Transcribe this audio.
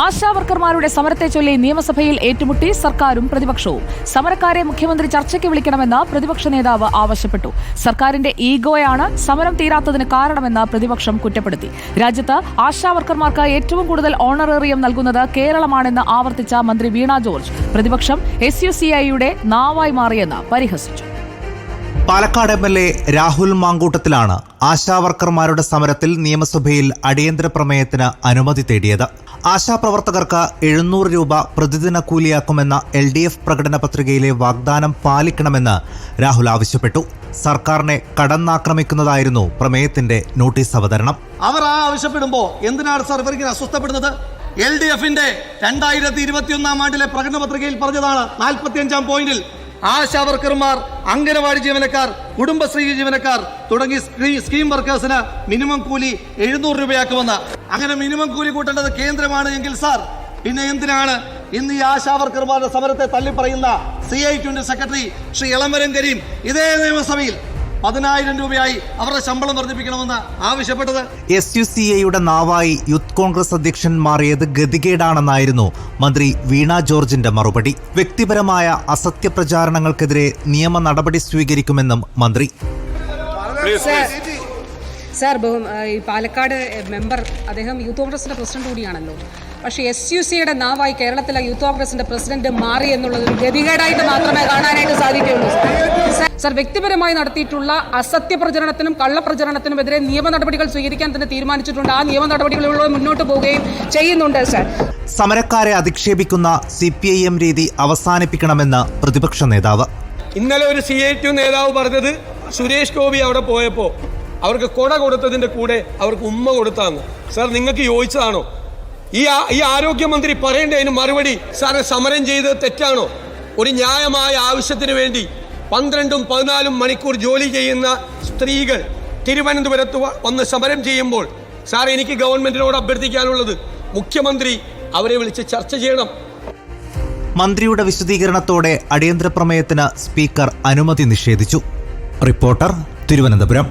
ആശാ വർക്കർമാരുടെ സമരത്തെ ചൊല്ലി നിയമസഭയിൽ ഏറ്റുമുട്ടി സർക്കാരും പ്രതിപക്ഷവും. സമരക്കാരെ മുഖ്യമന്ത്രി ചർച്ചയ്ക്ക് വിളിക്കണമെന്ന് പ്രതിപക്ഷ നേതാവ് ആവശ്യപ്പെട്ടു. സർക്കാരിന്റെ ഈഗോയാണ് സമരം തീരാത്തതിന് കാരണമെന്ന് പ്രതിപക്ഷം കുറ്റപ്പെടുത്തി. രാജ്യത്ത് ആശാവർക്കർമാർക്ക് ഏറ്റവും കൂടുതൽ ഓണറേറിയം നൽകുന്നത് കേരളമാണെന്ന് ആവർത്തിച്ച മന്ത്രി വീണ ജോർജ്. പ്രതിപക്ഷം എസ് യു സി ഐയുടെ നാവായി മാറിയെന്ന് പരിഹസിച്ചു. Palakkad M L A Rahul മാങ്കൂട്ടത്തിലാണ് ആശാവർക്കർമാരുടെ സമരത്തിൽ നിയമസഭയിൽ അടിയന്തര പ്രമേയത്തിന് അനുമതി തേടിയത്. ആശാപ്രവർത്തകർക്ക് എഴുന്നൂറ് രൂപ പ്രതിദിന കൂലിയാക്കുമെന്ന എൽ ഡി എഫ് പ്രകടന പത്രികയിലെ വാഗ്ദാനം പാലിക്കണമെന്ന് രാഹുൽ ആവശ്യപ്പെട്ടു. സർക്കാരിനെ കടന്നാക്രമിക്കുന്നതായിരുന്നു പ്രമേയത്തിന്റെ നോട്ടീസ് അവതരണം. അവർ ആ ആവശ്യപ്പെടുമ്പോൾ എന്തിനാണ് സാർ ഇവർ ഇങ്ങനെ അസ്വസ്ഥപ്പെടുന്നത്? എൽ ഡി എഫിന്റെ രണ്ടായിരത്തി ഇരുപത്തിയൊന്നാം ആണ്ടിലെ പ്രകടന പത്രികയിൽ പറഞ്ഞതാണ് പോയിന്റിൽ ആശാ വർക്കർമാർ അംഗനവാടി ജീവനക്കാർ കുടുംബശ്രീ ജീവനക്കാർ തുടങ്ങി സ്കീം വർക്കേഴ്സിന് മിനിമം കൂലി എഴുന്നൂറ് രൂപയാക്കുമെന്ന്. അങ്ങനെ മിനിമം കൂലി കൂട്ടേണ്ടത് കേന്ദ്രമാണ് എങ്കിൽ സാർ പിന്നെ എന്തിനാണ് ഇന്ന് ഈ ആശാവർക്കർമാരുടെ സമരത്തെ തള്ളിപ്പറയുന്ന C I twenty secretary Shri Elamaram Kareem ഇതേ നിയമസഭയിൽ പതിനായിരം രൂപയായി അവരുടെ ശമ്പളം വർദ്ധിപ്പിക്കണമെന്ന് ആവശ്യപ്പെട്ടത് എസ് യു സി എയുടെ നാവായി യൂത്ത് കോൺഗ്രസ് അധ്യക്ഷൻ മാറിയത് ഗതികേടാണെന്നായിരുന്നു മന്ത്രി വീണ ജോർജിന്റെ മറുപടി. വ്യക്തിപരമായ അസത്യ പ്രചാരണങ്ങൾക്കെതിരെ നിയമ നടപടി സ്വീകരിക്കുമെന്നും മന്ത്രി. സാർ ബഹു- ഈ പാലക്കാട് മെമ്പർ അദ്ദേഹം യൂത്ത് കോൺഗ്രസിന്റെ പ്രസിഡന്റ് കൂടിയാണല്ലോ. പക്ഷേ എസ് യു സിയുടെ നാവായി കേരളത്തിലെ യൂത്ത് കോൺഗ്രസിന്റെ പ്രസിഡന്റ് മാറി എന്നുള്ളത് ഒരു ഗതികേടായിട്ട് മാത്രമേ കാണാനായിട്ട് സാധിക്കുകയുള്ളൂ. സാർ. വ്യക്തിപരമായി നടത്തിയിട്ടുള്ള അസത്യ പ്രചരണത്തിനും കള്ളപ്രചരണത്തിനും എതിരെ നിയമ നടപടികൾ സ്വീകരിക്കാൻ തന്നെ തീരുമാനിച്ചിട്ടുണ്ട്. ആ നിയമ നടപടികളിലൂടെ മുന്നോട്ട് പോവുകയും ചെയ്യുന്നുണ്ട് സർ. സമരക്കാരെ അധിക്ഷേപിക്കുന്ന സി പി ഐ എം രീതി അവസാനിപ്പിക്കണമെന്ന് പ്രതിപക്ഷ നേതാവ്. ഇന്നലെ ഒരു സി ഐ ടി നേതാവ് പറഞ്ഞത് സുരേഷ് ഗോപി അവിടെ പോയപ്പോൾ അവർക്ക് കൊട കൊടുത്തതിന്റെ കൂടെ അവർക്ക് ഉമ്മ കൊടുത്താന്ന്. സർ നിങ്ങൾക്ക് യോജിച്ചതാണോ? ഈ ഈ ആരോഗ്യമന്ത്രി പറയേണ്ടതിന് മറുപടി സാറെ സമരം ചെയ്തത് തെറ്റാണോ? ഒരു ന്യായമായ ആവശ്യത്തിന് വേണ്ടി പന്ത്രണ്ടും പതിനാലും മണിക്കൂർ ജോലി ചെയ്യുന്ന സ്ത്രീകൾ തിരുവനന്തപുരത്ത് വന്ന് സമരം ചെയ്യുമ്പോൾ സാർ എനിക്ക് ഗവൺമെന്റിനോട് അഭ്യർത്ഥിക്കാനുള്ളത് മുഖ്യമന്ത്രി അവരെ വിളിച്ച് ചർച്ച ചെയ്യണം. മന്ത്രിയുടെ വിശദീകരണത്തോടെ അടിയന്തര പ്രമേയത്തിന് സ്പീക്കർ അനുമതി നിഷേധിച്ചു. റിപ്പോർട്ടർ തിരുവനന്തപുരം.